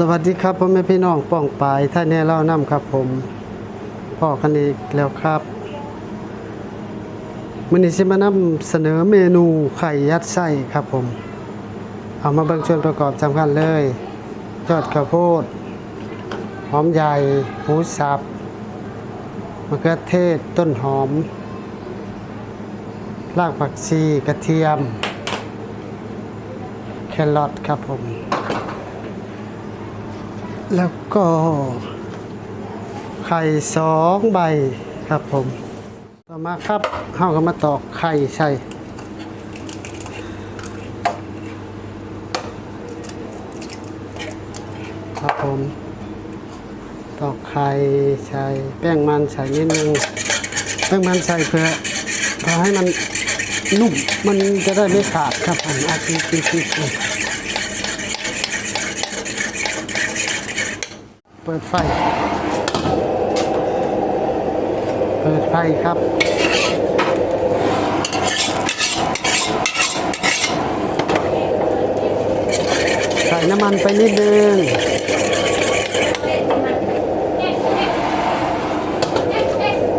สวัสดีครับพ่อแม่พี่น้องป้องปายท่านแน่เล่าน้ำครับผมพ่อกันอีกแล้วครับมันนี้สิมานำเสนอเมนูไข่ยัดไส้ครับผม เอามาเบิ่งส่วนประกอบสำคัญเลยยอดข้าวโพด หอมใหญ่หมูสับมะเขือเทศต้นหอม รากผักชีกระเทียม แครอทครับผม แล้วก็ ไข่สองใบครับผม ต่อมาครับเฮาก็มาตอกไข่ใส่ครับผมตอกไข่ใส่แป้งมันใส่นิดนึงแป้งมันใส่เพื่อเพื่อให้มันนุ่มมันจะได้ไม่ขาดครับผมอาทิตย์ทิตย์ เปิดไฟ เปิดไฟครับใส่น้ำมันไปนิดนึง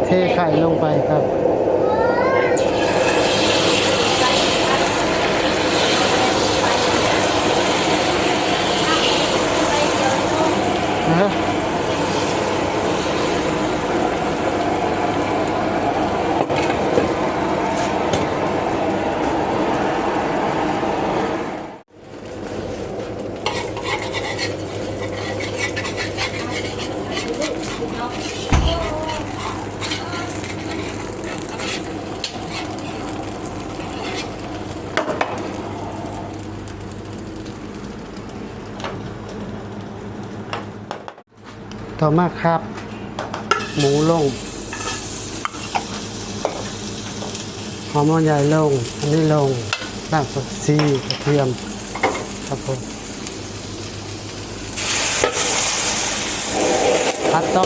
เทไข่ลงไปครับ นะ ต่อมาครับ หมูลงหอมหัวใหญ่ลง อันนี้ลงรากผักชีกระเทียมครับผม ผัดต่อ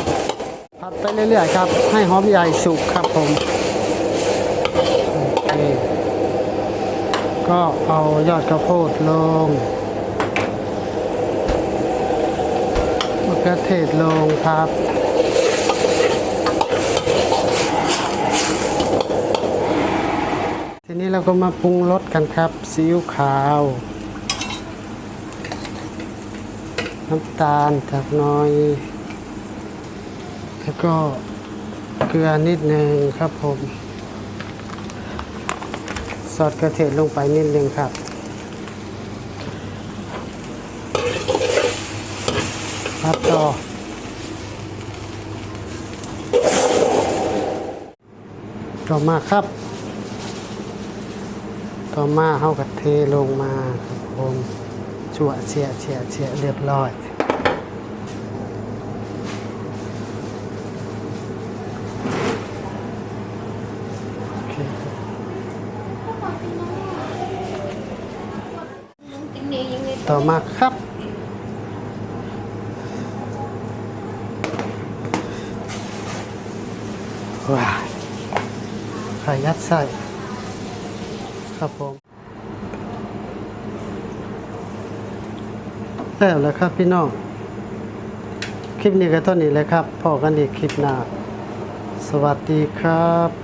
ผัดไปเรื่อยๆครับ ให้หอมใหญ่สุกครับผมโอเคก็เอายอดข้าวโพดลงมะเขือเทศลงครับทีนี้เราก็มาปรุงรสกันครับซีอิ๊วขาว น้ำตาลจากหน้อย แล้วก็เกลือนิดนึงครับผม ซอสกระเทียมลงไปนิดนึงครับครับต่อต่อมาครับ ต่อมาเฮากระเทลงมาครับผมชั่วเฉียเฉียเฉียเรียบร้อย โอเคครับ ต่อมาครับ ว้าไข่ยัดไส้ครับผมแล้วแล้วครับพี่น้อง คลิปนี้ก็เท่านี้เลยครับพอกันอีกคลิปหน้า สวัสดีครับ